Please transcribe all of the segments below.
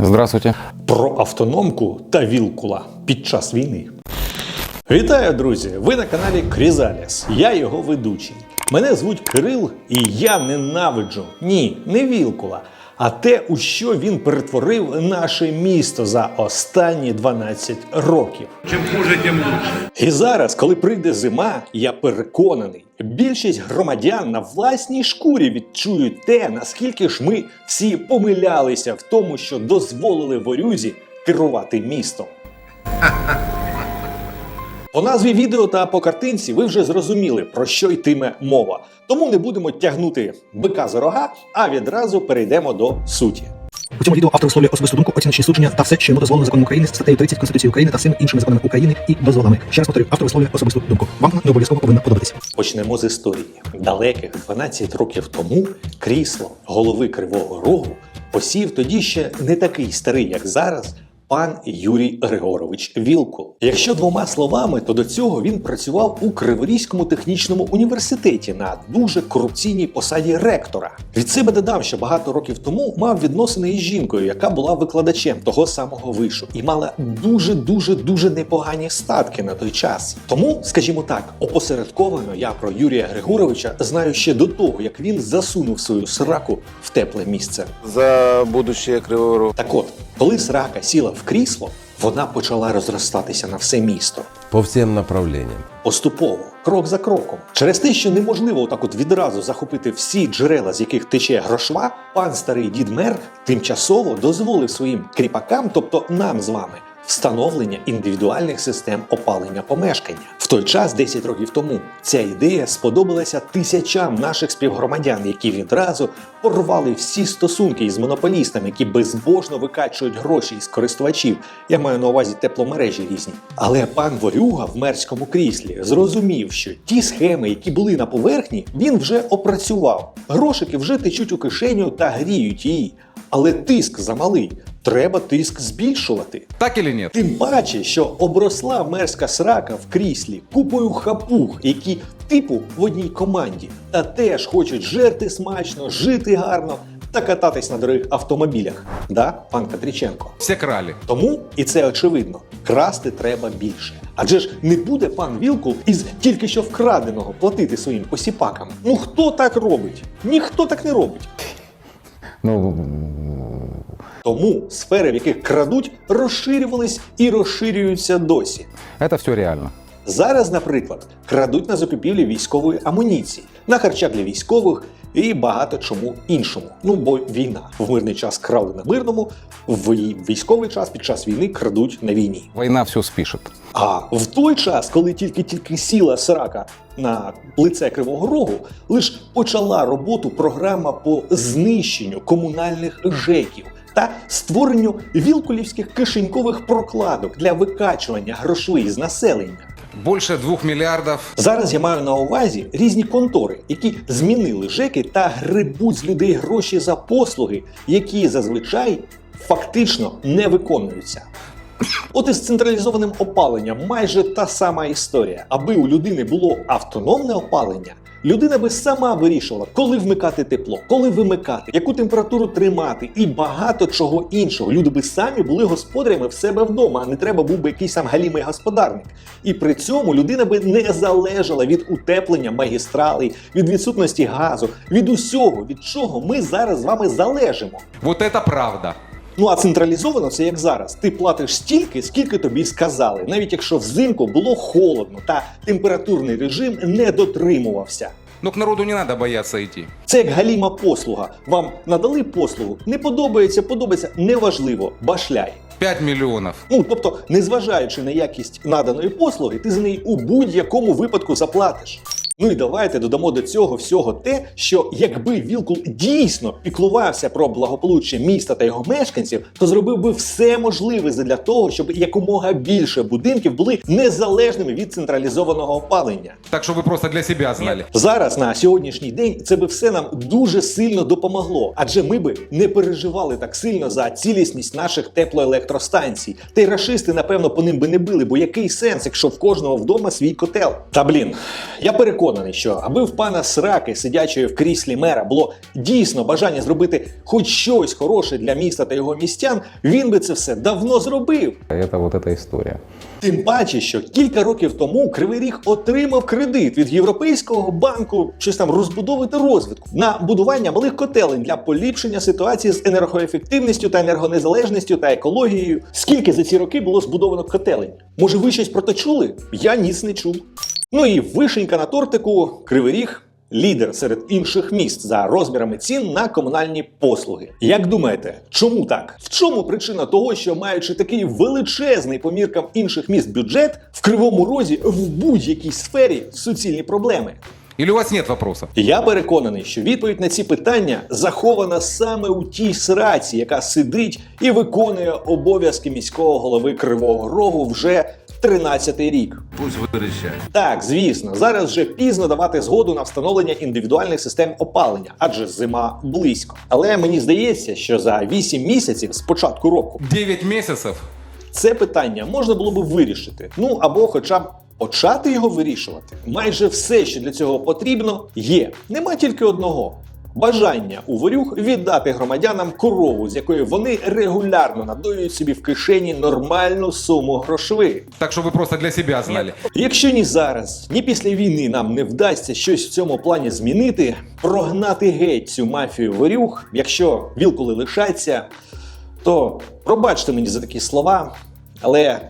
Здравствуйте. Про автономку та вілкула під час війни. Вітаю, друзі! Ви на каналі Крізаліс. Я його ведучий. Мене звуть Кирил, і я ненавиджу ні, не вілкула, а те, у що він перетворив наше місто за останні 12 років. Чем хуже, тем лучше. І зараз, коли прийде зима, я переконаний, більшість громадян на власній шкурі відчують те, наскільки ж ми всі помилялися в тому, що дозволили ворюзі керувати містом. По назві відео та по картинці ви вже зрозуміли, про що йтиме мова. Тому не будемо тягнути бика за рога, а відразу перейдемо до суті. У цьому відео автор висловлює особисту думку, оціночні судження та все, що йому дозволено законом України, статтею 30 Конституції України та всіми іншими законами України і дозволами. Ще раз повторюю, автор висловлює особисту думку. Вам вона не обов'язково повинна подобатися. Почнемо з історії. Далеких 12 років тому крісло голови Кривого Рогу посів тоді ще не такий старий, як зараз. Пан Юрій Григорович Вілкул. Якщо двома словами, то до цього він працював у Криворізькому технічному університеті на дуже корупційній посаді ректора. Від себе додам, що багато років тому мав відносини із жінкою, яка була викладачем того самого вишу і мала дуже дуже дуже непогані статки на той час. Тому, скажімо так, опосередковано я про Юрія Григоровича знаю ще до того, як він засунув свою сраку в тепле місце. за будущее Кривого Рогу. Так от, коли срака сіла в крісло, вона почала розростатися на все місто. по всім направленням. Поступово, крок за кроком. Через те, що неможливо отак от відразу захопити всі джерела, з яких тече грошва, пан старий дід мер тимчасово дозволив своїм кріпакам, тобто нам з вами, встановлення індивідуальних систем опалення помешкання. В той час, 10 років тому, ця ідея сподобалася тисячам наших співгромадян, які відразу порвали всі стосунки із монополістами, які безбожно викачують гроші із користувачів. Я маю на увазі тепломережі різні. Але пан Ворюга в мерському кріслі зрозумів, що ті схеми, які були на поверхні, він вже опрацював. Грошики вже течуть у кишеню та гріють її. Але тиск замалий. Треба тиск збільшувати. Так или нет? Тим паче, що обросла мерська срака в кріслі купою хапух, які типу в одній команді, та теж хочуть жерти смачно, жити гарно та кататись на дорогих автомобілях. Да, пан Катріченко? Все крали. Тому, і це очевидно, красти треба більше. Адже ж не буде пан Вілкул із тільки що вкраденого платити своїм посіпакам. Ну хто так робить? Ніхто так не робить. Ну, Тому сфери, в яких крадуть, розширювались і розширюються досі. это все реально. Зараз, наприклад, крадуть на закупівлі військової амуніції, на харчах для військових і багато чому іншому. Ну бо війна в мирний час крали на мирному, в військовий час під час війни крадуть на війні. Война все спишет. А в той час, коли тільки-тільки сіла срака на лице Кривого Рогу, лиш почала роботу програма по знищенню комунальних ЖЕКів та створенню вілкулівських кишенькових прокладок для викачування грошей з населення. Больше двух миллиардов. Зараз я маю на увазі різні контори, які змінили ЖЕКи та грибуть з людей гроші за послуги, які зазвичай фактично не виконуються. От із централізованим опаленням майже та сама історія. Аби у людини було автономне опалення, людина би сама вирішувала, коли вмикати тепло, коли вимикати, яку температуру тримати і багато чого іншого. Люди би самі були господарями в себе вдома, а не треба був би якийсь там галімий господарник. І при цьому людина би не залежала від утеплення магістралей, від відсутності газу, від усього, від чого ми зараз з вами залежимо. Вот это правда. Ну а централізовано це як зараз. Ти платиш стільки, скільки тобі сказали, навіть якщо взимку було холодно та температурний режим не дотримувався. Но к народу не надо бояться идти. Це як галіма послуга. Вам надали послугу, не подобається, подобається, неважливо, башляй. 5 миллионов. Ну тобто, незважаючи на якість наданої послуги, ти за неї у будь-якому випадку заплатиш. Ну і давайте додамо до цього всього те, що якби Вілкул дійсно піклувався про благополуччя міста та його мешканців, то зробив би все можливе для того, щоб якомога більше будинків були незалежними від централізованого опалення. Так что вы просто для себя знали. Зараз на сьогоднішній день це би все нам дуже сильно допомогло, адже ми би не переживали так сильно за цілісність наших теплоелектростанцій. Та й рашисти, напевно, по ним би не били, бо який сенс, якщо в кожного вдома свій котел? Та блін, я переконаний, переконаний, що аби в пана Сраки, сидячої в кріслі мера, було дійсно бажання зробити хоч щось хороше для міста та його містян, він би це все давно зробив. Это вот эта история. Тим паче, що кілька років тому Кривий Ріг отримав кредит від Європейського банку щось там розбудови та розвитку на будування малих котелень для поліпшення ситуації з енергоефективністю та енергонезалежністю та екологією. Скільки за ці роки було збудовано котелень? Може, ви щось про це чули? Я ніц не чув. Ну і вишенька на тортику Кривий Ріг лідер серед інших міст за розмірами цін на комунальні послуги. Як думаєте, чому так? В чому причина того, що маючи такий величезний по міркам інших міст бюджет, в кривому розі в будь-якій сфері суцільні проблеми? Или у вас нет вопросов? Я переконаний, що відповідь на ці питання захована саме у тій сраці, яка сидить і виконує обов'язки міського голови Кривого Рогу вже 13-й рік. Пусть вирішать. Так, звісно, зараз вже пізно давати згоду на встановлення індивідуальних систем опалення, адже зима близько. Але мені здається, що за 8 місяців з початку року 9 месяцев? це питання можна було би вирішити. Ну або хоча б почати його вирішувати. Майже все, що для цього потрібно, є. Нема тільки одного. Бажання у ворюг віддати громадянам корову, з якої вони регулярно надоюють собі в кишені нормальну суму грошви. Так что вы просто для себя знали. Якщо ні зараз, ні після війни нам не вдасться щось в цьому плані змінити, прогнати геть цю мафію ворюг, якщо вілкули лишаться, то пробачте мені за такі слова, але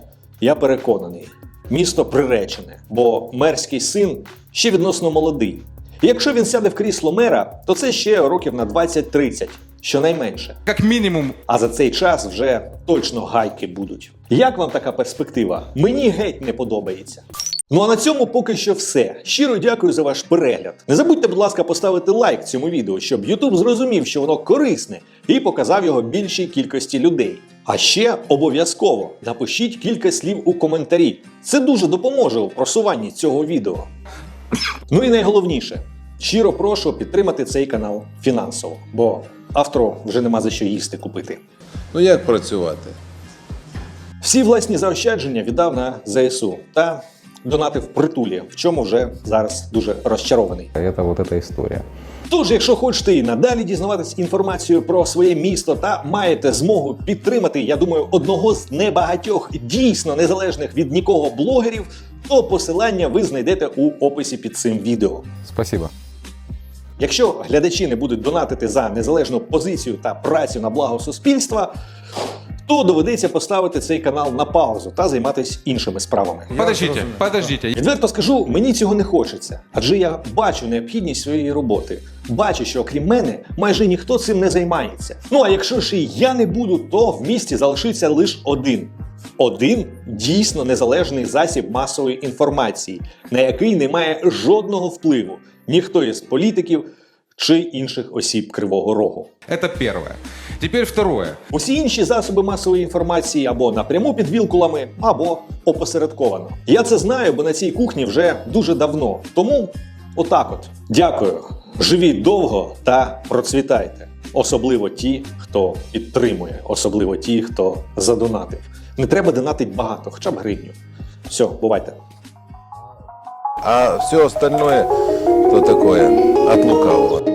я переконаний, місто приречене, бо мерський син ще відносно молодий. І якщо він сяде в крісло мера, то це ще років на 20-30, щонайменше. Как минимум, А за цей час вже точно гайки будуть. Як вам така перспектива? Мені геть не подобається. Ну а на цьому поки що все. Щиро дякую за ваш перегляд. Не забудьте, будь ласка, поставити лайк цьому відео, щоб YouTube зрозумів, що воно корисне, і показав його більшій кількості людей. А ще обов'язково напишіть кілька слів у коментарі. Це дуже допоможе у просуванні цього відео. Ну і найголовніше, щиро прошу підтримати цей канал фінансово, бо автору вже нема за що їсти купити. Ну як працювати? Всі власні заощадження віддав на ЗСУ та донатив притулі, в чому вже зараз дуже розчарований. Это вот эта история. Тож, якщо хочете і надалі дізнаватись інформацію про своє місто та маєте змогу підтримати, я думаю, одного з небагатьох дійсно незалежних від нікого блогерів, то посилання ви знайдете у описі під цим відео. Спасибо. Якщо глядачі не будуть донатити за незалежну позицію та працю на благо суспільства, то доведеться поставити цей канал на паузу та займатися іншими справами. подождите, подождите. Відверто скажу, мені цього не хочеться, адже я бачу необхідність своєї роботи. Бачу, що окрім мене майже ніхто цим не займається. Ну а якщо ж і я не буду, то в місті залишиться лише один. Один дійсно незалежний засіб масової інформації, на який не має жодного впливу ніхто із політиків чи інших осіб Кривого Рогу. Это первое. Теперь второе. Усі інші засоби масової інформації або напряму під вілкулами, або опосередковано. Я це знаю, бо на цій кухні вже дуже давно. Тому отак от. Дякую. Живіть довго та процвітайте. Особливо ті, хто підтримує, особливо ті, хто задонатив. Не треба донатить багато, хоча б гривню. Все, бувайте. А все остальное, то такое, от лукавого.